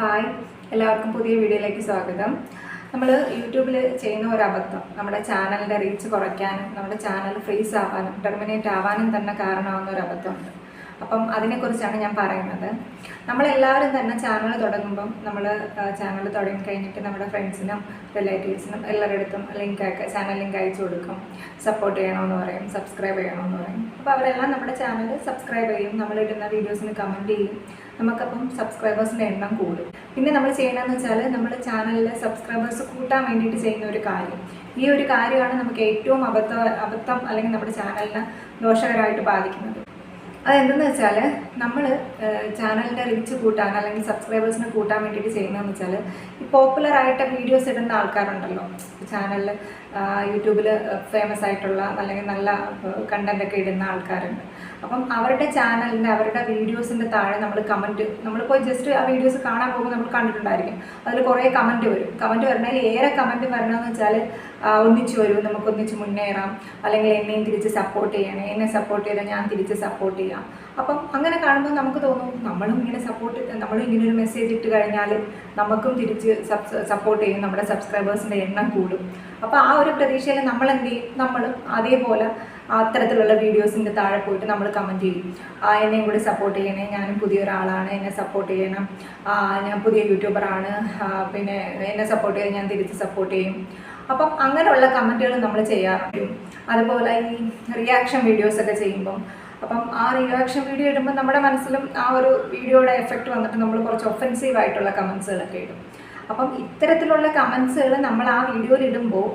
Hi എല്ലാവർക്കും പുതിയ വീഡിയോയിലേക്ക് സ്വാഗതം. നമ്മൾ യൂട്യൂബിൽ ചെയ്യുന്ന ഒരു അബദ്ധം. നമ്മുടെ ചാനലിന്റെ റീച്ച് കുറയ്ക്കാനും നമ്മുടെ ചാനൽ ഫ്രീസ് ആവാനും ടെർമിനേറ്റ് ആവാനും തന്നെ കാരണമാകുന്ന ഒരു അബദ്ധമുണ്ട്. അപ്പം അതിനെക്കുറിച്ചാണ് ഞാൻ പറയുന്നത്. നമ്മളെല്ലാവരും തന്നെ ചാനൽ തുടങ്ങുമ്പം നമ്മൾ ചാനൽ തുടങ്ങി കഴിഞ്ഞിട്ട് നമ്മുടെ ഫ്രണ്ട്സിനും റിലേറ്റീവ്സിനും എല്ലാവരുടെ ലിങ്ക് ചാനൽ ലിങ്ക് അയച്ചു കൊടുക്കും. സപ്പോർട്ട് ചെയ്യണമെന്ന് പറയും സബ്സ്ക്രൈബ് ചെയ്യണമെന്ന് പറയും. അപ്പോൾ അവരെല്ലാം നമ്മുടെ ചാനൽ സബ്സ്ക്രൈബ് ചെയ്യും. നമ്മളിടുന്ന വീഡിയോസിന് കമന്റ് ചെയ്യും. നമുക്കപ്പം സബ്സ്ക്രൈബേഴ്സിന്റെ എണ്ണം കൂടും. പിന്നെ നമ്മൾ ചെയ്യണമെന്ന് വെച്ചാൽ നമ്മൾ ചാനലിലെ സബ്സ്ക്രൈബേഴ്സ് കൂട്ടാൻ വേണ്ടിയിട്ട് ചെയ്യുന്ന ഒരു കാര്യം. ഈ ഒരു കാര്യമാണ് നമുക്ക് ഏറ്റവും അബദ്ധ അബദ്ധം അല്ലെങ്കിൽ നമ്മുടെ ചാനലിനെ ദോഷകരമായിട്ട് ബാധിക്കുന്നത്. അതെന്തെന്ന് വെച്ചാൽ നമ്മൾ ചാനലിന്റെ റീച്ച് കൂട്ടാൻ അല്ലെങ്കിൽ സബ്സ്ക്രൈബേഴ്സിനെ കൂട്ടാൻ വേണ്ടിയിട്ട് ചെയ്യുന്നതെന്ന് വെച്ചാൽ ഈ പോപ്പുലർ ആയിട്ട് വീഡിയോസ് ഇടുന്ന ആൾക്കാരുണ്ടല്ലോ. ചാനലിൽ യൂട്യൂബിൽ ഫേമസ് ആയിട്ടുള്ള അല്ലെങ്കിൽ നല്ല കണ്ടന്റ് ഇടുന്ന ആൾക്കാരുണ്ട്. അപ്പം അവരുടെ ചാനലിന്റെ അവരുടെ വീഡിയോസിന്റെ താഴെ നമ്മൾ കമന്റ് നമ്മളിപ്പോൾ ജസ്റ്റ് ആ വീഡിയോസ് കാണാൻ പോകുമ്പോൾ നമ്മൾ കണ്ടിട്ടുണ്ടായിരിക്കും. അതിൽ കുറേ കമന്റ് വരും. കമന്റ് വരണതിൽ ഏറെ കമന്റ് വരണമെന്ന് വെച്ചാൽ ഒന്നിച്ച് വരും നമുക്കൊന്നിച്ച് മുന്നേറാം. അല്ലെങ്കിൽ എന്നെയും തിരിച്ച് സപ്പോർട്ട് ചെയ്യണേ. എന്നെ സപ്പോർട്ട് ചെയ്താൽ ഞാൻ തിരിച്ച് സപ്പോർട്ട് ചെയ്യാം. അപ്പം അങ്ങനെ കാണുമ്പോൾ നമുക്ക് തോന്നും നമ്മളും ഇങ്ങനെ സപ്പോർട്ട് നമ്മളും ഇങ്ങനെ ഒരു മെസ്സേജ് ഇട്ട് കഴിഞ്ഞാൽ നമുക്കും തിരിച്ച് സപ്പോർട്ട് ചെയ്യും. നമ്മുടെ സബ്സ്ക്രൈബേഴ്സിന്റെ എണ്ണം കൂടും. അപ്പോൾ ആ ഒരു പ്രതീക്ഷയിൽ നമ്മൾ എന്ത് ചെയ്യും? നമ്മൾ അതേപോലെ അത്തരത്തിലുള്ള വീഡിയോസിന്റെ താഴെ പോയിട്ട് നമ്മൾ കമന്റ് ചെയ്യും. ആ, എന്നെയും കൂടി സപ്പോർട്ട് ചെയ്യണേ. ഞാനും പുതിയൊരാളാണ് എന്നെ സപ്പോർട്ട് ചെയ്യണം. ഞാൻ പുതിയ യൂട്യൂബറാണ് പിന്നെ എന്നെ സപ്പോർട്ട് ചെയ്ത് ഞാൻ തിരിച്ച് സപ്പോർട്ട് ചെയ്യും. അപ്പം അങ്ങനെയുള്ള കമന്റുകൾ നമ്മൾ ചെയ്യാറുണ്ട്. അതുപോലെ ഈ റിയാക്ഷൻ വീഡിയോസൊക്കെ ചെയ്യുമ്പം. അപ്പം ആ റിയാക്ഷൻ വീഡിയോ ഇടുമ്പോൾ നമ്മുടെ മനസ്സിലും ആ ഒരു വീഡിയോയുടെ എഫക്റ്റ് വന്നിട്ട് നമ്മൾ കുറച്ച് ഒഫൻസീവ് ആയിട്ടുള്ള കമൻസുകളൊക്കെ ഇടും. അപ്പം ഇത്തരത്തിലുള്ള കമൻസുകൾ നമ്മൾ ആ വീഡിയോയിൽ ഇടുമ്പോൾ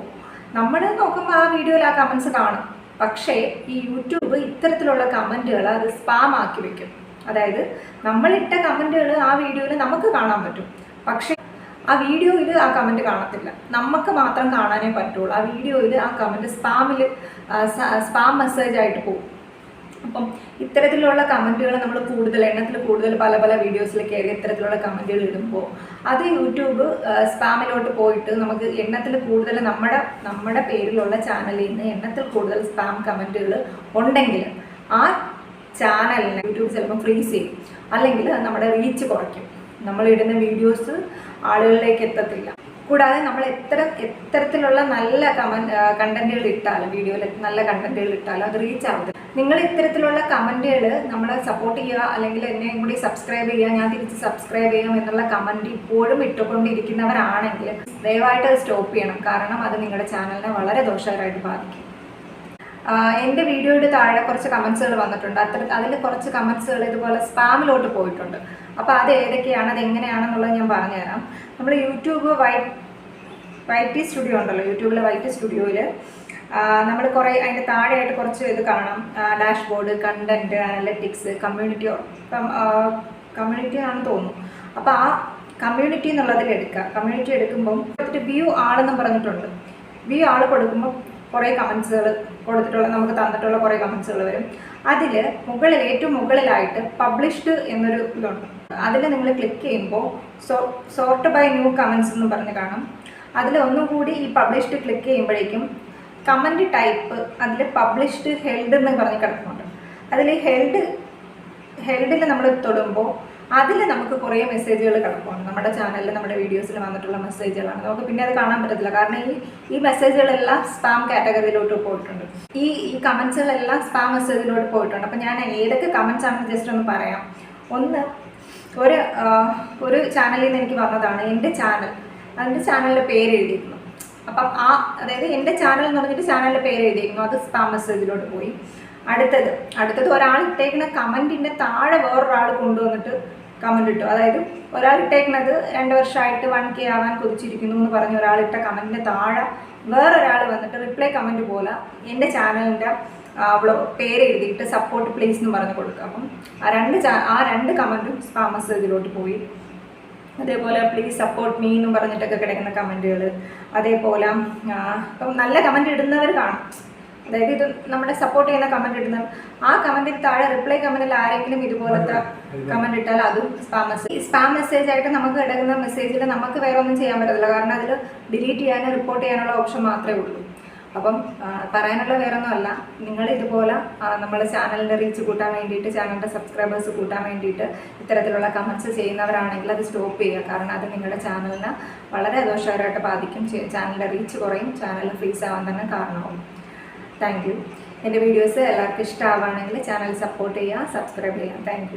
നമ്മൾ നോക്കുമ്പോൾ ആ വീഡിയോയിൽ ആ കമൻസ് കാണും. പക്ഷേ ഈ യൂട്യൂബ് ഇത്തരത്തിലുള്ള കമന്റുകൾ അത് സ്പാം ആക്കി വെക്കും. അതായത് നമ്മളിട്ട കമന്റുകൾ ആ വീഡിയോയിൽ നമുക്ക് കാണാൻ പറ്റും. പക്ഷേ ആ വീഡിയോയിൽ ആ കമന്റ് കാണത്തില്ല. നമുക്ക് മാത്രം കാണാനേ പറ്റുള്ളൂ. ആ വീഡിയോയിൽ ആ കമന്റ് സ്പാമിൽ സ്പാം മെസ്സേജ് ആയിട്ട് പോകും. അപ്പം ഇത്തരത്തിലുള്ള കമന്റുകൾ നമ്മൾ കൂടുതൽ എണ്ണത്തിൽ കൂടുതൽ പല പല വീഡിയോസിൽ കയറി ഇത്തരത്തിലുള്ള കമന്റുകൾ ഇടുമ്പോൾ അത് യൂട്യൂബ് സ്പാമിലോട്ട് പോയിട്ട് നമുക്ക് എണ്ണത്തിൽ കൂടുതൽ നമ്മുടെ നമ്മുടെ പേരിലുള്ള ചാനലിൽ നിന്ന് എണ്ണത്തിൽ കൂടുതൽ സ്പാം കമന്റുകൾ ഉണ്ടെങ്കിൽ ആ ചാനലിനെ യൂട്യൂബ് ചിലപ്പം ഫ്രീസ് ചെയ്യും. അല്ലെങ്കിൽ നമ്മുടെ റീച്ച് കുറയ്ക്കും. നമ്മളിടുന്ന വീഡിയോസ് ആളുകളിലേക്ക് എത്തത്തില്ല. കൂടാതെ നമ്മൾ എത്ര എത്തരത്തിലുള്ള നല്ല കമന്റ് കണ്ടന്റുകൾ ഇട്ടാലും വീഡിയോയിൽ നല്ല കണ്ടന്റുകൾ ഇട്ടാലും അത് റീച്ച് ആവത്തില്ല. നിങ്ങൾ ഇത്തരത്തിലുള്ള കമന്റുകൾ നമ്മളെ സപ്പോർട്ട് ചെയ്യുക അല്ലെങ്കിൽ എന്നെയും കൂടി സബ്സ്ക്രൈബ് ചെയ്യുക ഞാൻ തിരിച്ച് സബ്സ്ക്രൈബ് ചെയ്യാം എന്നുള്ള കമന്റ് ഇപ്പോഴും ഇട്ടുകൊണ്ടിരിക്കുന്നവരാണെങ്കിൽ ദയവായിട്ട് അത് സ്റ്റോപ്പ് ചെയ്യണം. കാരണം അത് നിങ്ങളുടെ ചാനലിനെ വളരെ ദോഷകരമായിട്ട് ബാധിക്കും. എന്റെ വീഡിയോയുടെ താഴെ കുറച്ച് കമൻസുകൾ വന്നിട്ടുണ്ട്. അത്ര അതിൽ കുറച്ച് കമൻസുകൾ ഇതുപോലെ സ്പാമിലോട്ട് പോയിട്ടുണ്ട്. അപ്പോൾ അത് ഏതൊക്കെയാണ് അത് എങ്ങനെയാണെന്നുള്ളത് ഞാൻ പറഞ്ഞുതരാം. നമ്മൾ യൂട്യൂബ് വൈ വൈറ്റി സ്റ്റുഡിയോ ഉണ്ടല്ലോ യൂട്യൂബിലെ വൈറ്റി സ്റ്റുഡിയോയിൽ നമ്മൾ കുറേ അതിന്റെ താഴെയായിട്ട് കുറച്ച് ഇത് കാണാം. Dashboard content analytics community community ആണെന്ന് തോന്നുന്നു. അപ്പോൾ ആ കമ്മ്യൂണിറ്റി എന്നുള്ളതിൽ എടുക്കുക കമ്മ്യൂണിറ്റി എടുക്കുമ്പം വ്യൂ ആളെന്നും പറഞ്ഞിട്ടുണ്ട്. വ്യൂ ആൾ കൊടുക്കുമ്പോൾ കുറേ കമൻസുകൾ കൊടുത്തിട്ടുള്ള നമുക്ക് തന്നിട്ടുള്ള കുറേ കമൻസുകൾ വരും. അതിൽ മുകളിൽ ഏറ്റവും മുകളിലായിട്ട് പബ്ലിഷ്ഡ് എന്നൊരു ഇതുണ്ട്. അതിൽ നിങ്ങൾ ക്ലിക്ക് ചെയ്യുമ്പോൾ so sort by new comments എന്ന് പറഞ്ഞ് കാണും. അതിൽ ഒന്നും കൂടി ഈ പബ്ലിഷ്ഡ് ക്ലിക്ക് ചെയ്യുമ്പോഴേക്കും കമന്റ് ടൈപ്പ് അതിൽ പബ്ലിഷ്ഡ് ഹെൽഡ് എന്ന് പറഞ്ഞ് കിടക്കുന്നുണ്ട് അതിൽ ഹെൽഡ് ഹെൽഡിൽ നമ്മൾ തൊടുമ്പോൾ അതിൽ നമുക്ക് കുറേ മെസ്സേജുകൾ കിടക്കുവാണ് നമ്മുടെ ചാനലിൽ നമ്മുടെ വീഡിയോസിൽ വന്നിട്ടുള്ള മെസ്സേജുകളാണ് നമുക്ക് പിന്നെ അത് കാണാൻ പറ്റത്തില്ല. കാരണം ഈ ഈ മെസ്സേജുകളെല്ലാം സ്പാം കാറ്റഗറിയിലോട്ട് പോയിട്ടുണ്ട്. ഈ ഈ കമൻസുകളെല്ലാം സ്പാം മെസ്സേജിലോട്ട് പോയിട്ടുണ്ട്. അപ്പം ഞാൻ ഏതൊക്കെ കമൻസ് ആണെന്ന് ജസ്റ്റ് ഒന്ന് പറയാം. ഒന്ന് ഒരു ഒരു ചാനലിൽ നിന്ന് എനിക്ക് വന്നതാണ് എന്റെ ചാനൽ അതിന്റെ ചാനലിന്റെ പേര് എഴുതിയിരുന്നു. അപ്പം ആ അതായത് എന്റെ ചാനൽ എന്ന് പറഞ്ഞിട്ട് ചാനലിന്റെ പേര് എഴുതിയിരുന്നു. അത് സ്പാം മെസ്സേജിലോട്ട് പോയി. അടുത്തത്. അടുത്തത് ഒരാൾ ഇട്ടേക്കുന്ന കമന്റിന്റെ താഴെ വേറൊരാൾ കൊണ്ടുവന്നിട്ട് കമന്റ് ഇട്ടു. അതായത് ഒരാൾ ഇട്ടേക്കുന്നത് രണ്ട് വർഷമായിട്ട് വൺ കെ ആവാൻ കൊതിച്ചിരിക്കുന്നു എന്ന് പറഞ്ഞ് ഒരാൾ ഇട്ട കമന്റിന്റെ താഴെ വേറൊരാൾ വന്നിട്ട് റിപ്ലൈ കമന്റ് പോലെ എന്റെ ചാനലിന്റെ അവളോ പേര് എഴുതിയിട്ട് സപ്പോർട്ട് പ്ലീസ് എന്ന് പറഞ്ഞ് കൊടുക്കുക. അപ്പം ആ രണ്ട് ആ രണ്ട് കമന്റും സ്പാമസ് ഇതിലോട്ട് പോയി. അതേപോലെ പ്ലീസ് സപ്പോർട്ട് മീ എന്നും പറഞ്ഞിട്ടൊക്കെ കിടക്കുന്ന കമന്റുകൾ അതേപോലെ ഇപ്പം നല്ല കമന്റ് ഇടുന്നവർ കാണും. അതായത് ഇത് നമ്മുടെ സപ്പോർട്ട് ചെയ്യുന്ന കമന്റ് ഇടുന്ന ആ കമന്റിൽ താഴെ റിപ്ലൈ കമന്റിൽ ആരെങ്കിലും ഇതുപോലത്തെ കമന്റ് ഇട്ടാൽ അതും സ്പാം മെസ്സേജ് സ്പാം മെസ്സേജ് ആയിട്ട് നമുക്ക് കിടക്കുന്ന മെസ്സേജിൽ നമുക്ക് വേറെ ഒന്നും ചെയ്യാൻ പറ്റത്തില്ല. കാരണം അതിൽ ഡിലീറ്റ് ചെയ്യാനോ റിപ്പോർട്ട് ചെയ്യാനുള്ള ഓപ്ഷൻ മാത്രമേ ഉള്ളൂ. അപ്പം പറയാനുള്ള വേറെ ഒന്നുമല്ല നിങ്ങൾ ഇതുപോലെ നമ്മുടെ ചാനലിന്റെ റീച്ച് കൂട്ടാൻ വേണ്ടിയിട്ട് ചാനലിന്റെ സബ്സ്ക്രൈബേഴ്സ് കൂട്ടാൻ വേണ്ടിയിട്ട് ഇത്തരത്തിലുള്ള കമൻസ് ചെയ്യുന്നവരാണെങ്കിൽ അത് സ്റ്റോപ്പ് ചെയ്യുക. കാരണം അത് നിങ്ങളുടെ ചാനലിനെ വളരെ ദോഷകരമായിട്ട് ബാധിക്കും. ചാനലിന്റെ റീച്ച് കുറയും. ചാനൽ ഫ്രീസ് ആവാൻ തന്നെ കാരണമാവും. Thank you. എന്റെ വീഡിയോസ് എല്ലാവർക്കും ഇഷ്ടമാവുകയാണെങ്കിൽ ചാനൽ സപ്പോർട്ട് ചെയ്യുക സബ്സ്ക്രൈബ് ചെയ്യുക. താങ്ക്